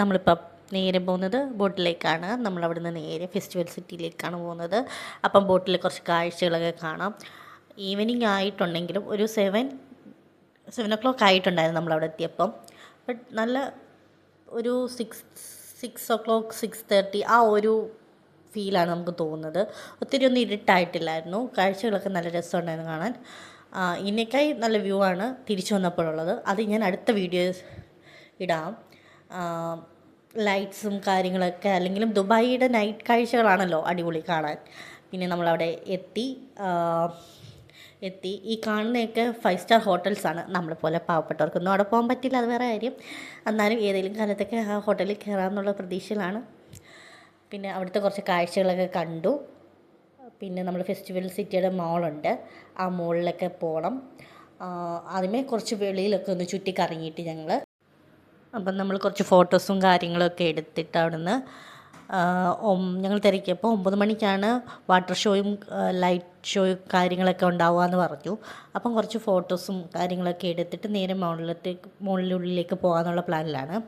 നമ്മളിപ്പം നേരെ പോകുന്നത് ബോട്ടിലേക്കാണ്. നമ്മളവിടുന്ന് നേരെ ഫെസ്റ്റിവൽ സിറ്റിയിലേക്കാണ് പോകുന്നത്. അപ്പം ബോട്ടിൽ കുറച്ച് കാഴ്ചകളൊക്കെ കാണാം. ഈവനിങ് ആയിട്ടുണ്ടെങ്കിലും ഒരു സെവൻ സെവൻ ഒ ക്ലോക്ക് ആയിട്ടുണ്ടായിരുന്നു നമ്മളവിടെ എത്തിയപ്പം. ബട്ട് നല്ല ഒരു six six o'clock six thirty ആ ഒരു ഫീലാണ് നമുക്ക് തോന്നുന്നത്. ഒത്തിരി ഒന്നും ഇരുട്ടായിട്ടില്ലായിരുന്നു. കാഴ്ചകളൊക്കെ നല്ല രസമുണ്ടായിരുന്നു കാണാൻ. ഇന്നേക്കായി നല്ല വ്യൂ ആണ് തിരിച്ചു വന്നപ്പോഴുള്ളത്. അത് ഞാൻ അടുത്ത വീഡിയോ ഇടാം. ലൈറ്റ്സും കാര്യങ്ങളൊക്കെ അല്ലെങ്കിലും ദുബായിയുടെ നൈറ്റ് കാഴ്ചകളാണല്ലോ അടിപൊളി കാണാൻ. പിന്നെ നമ്മളവിടെ എത്തി എത്തി. ഈ കാണുന്നതൊക്കെ ഫൈവ് സ്റ്റാർ ഹോട്ടൽസാണ് നമ്മളെ പോലെ പാവപ്പെട്ടവർക്കൊന്നും അവിടെ പോകാൻ പറ്റില്ല അത് വേറെ കാര്യം. എന്നാലും ഏതെങ്കിലും കാലത്തൊക്കെ ആ ഹോട്ടലിൽ കയറാമെന്നുള്ള പ്രതീക്ഷയിലാണ്. പിന്നെ അവിടുത്തെ കുറച്ച് കാഴ്ചകളൊക്കെ കണ്ടു. പിന്നെ നമ്മൾ ഫെസ്റ്റിവൽ സിറ്റിയുടെ മോളുണ്ട് ആ മോളിലൊക്കെ പോകണം ആദ്യമേ കുറച്ച് വെളിയിലൊക്കെ ഒന്ന് ചുറ്റിക്കറങ്ങിയിട്ട് ഞങ്ങൾ അപ്പം നമ്മൾ കുറച്ച് ഫോട്ടോസും കാര്യങ്ങളൊക്കെ എടുത്തിട്ട് അവിടുന്ന് ഞങ്ങൾ തിരക്കിയപ്പോൾ ഒമ്പത് മണിക്കാണ് വാട്ടർ ഷോയും ലൈറ്റ് ഷോയും കാര്യങ്ങളൊക്കെ ഉണ്ടാവുകയെന്ന് പറഞ്ഞു. അപ്പം കുറച്ച് ഫോട്ടോസും കാര്യങ്ങളൊക്കെ എടുത്തിട്ട് നേരെ മുകളിലത്തേക്ക് മുകളിലുള്ളിലേക്ക് പോകാമെന്നുള്ള പ്ലാനിലാണ്.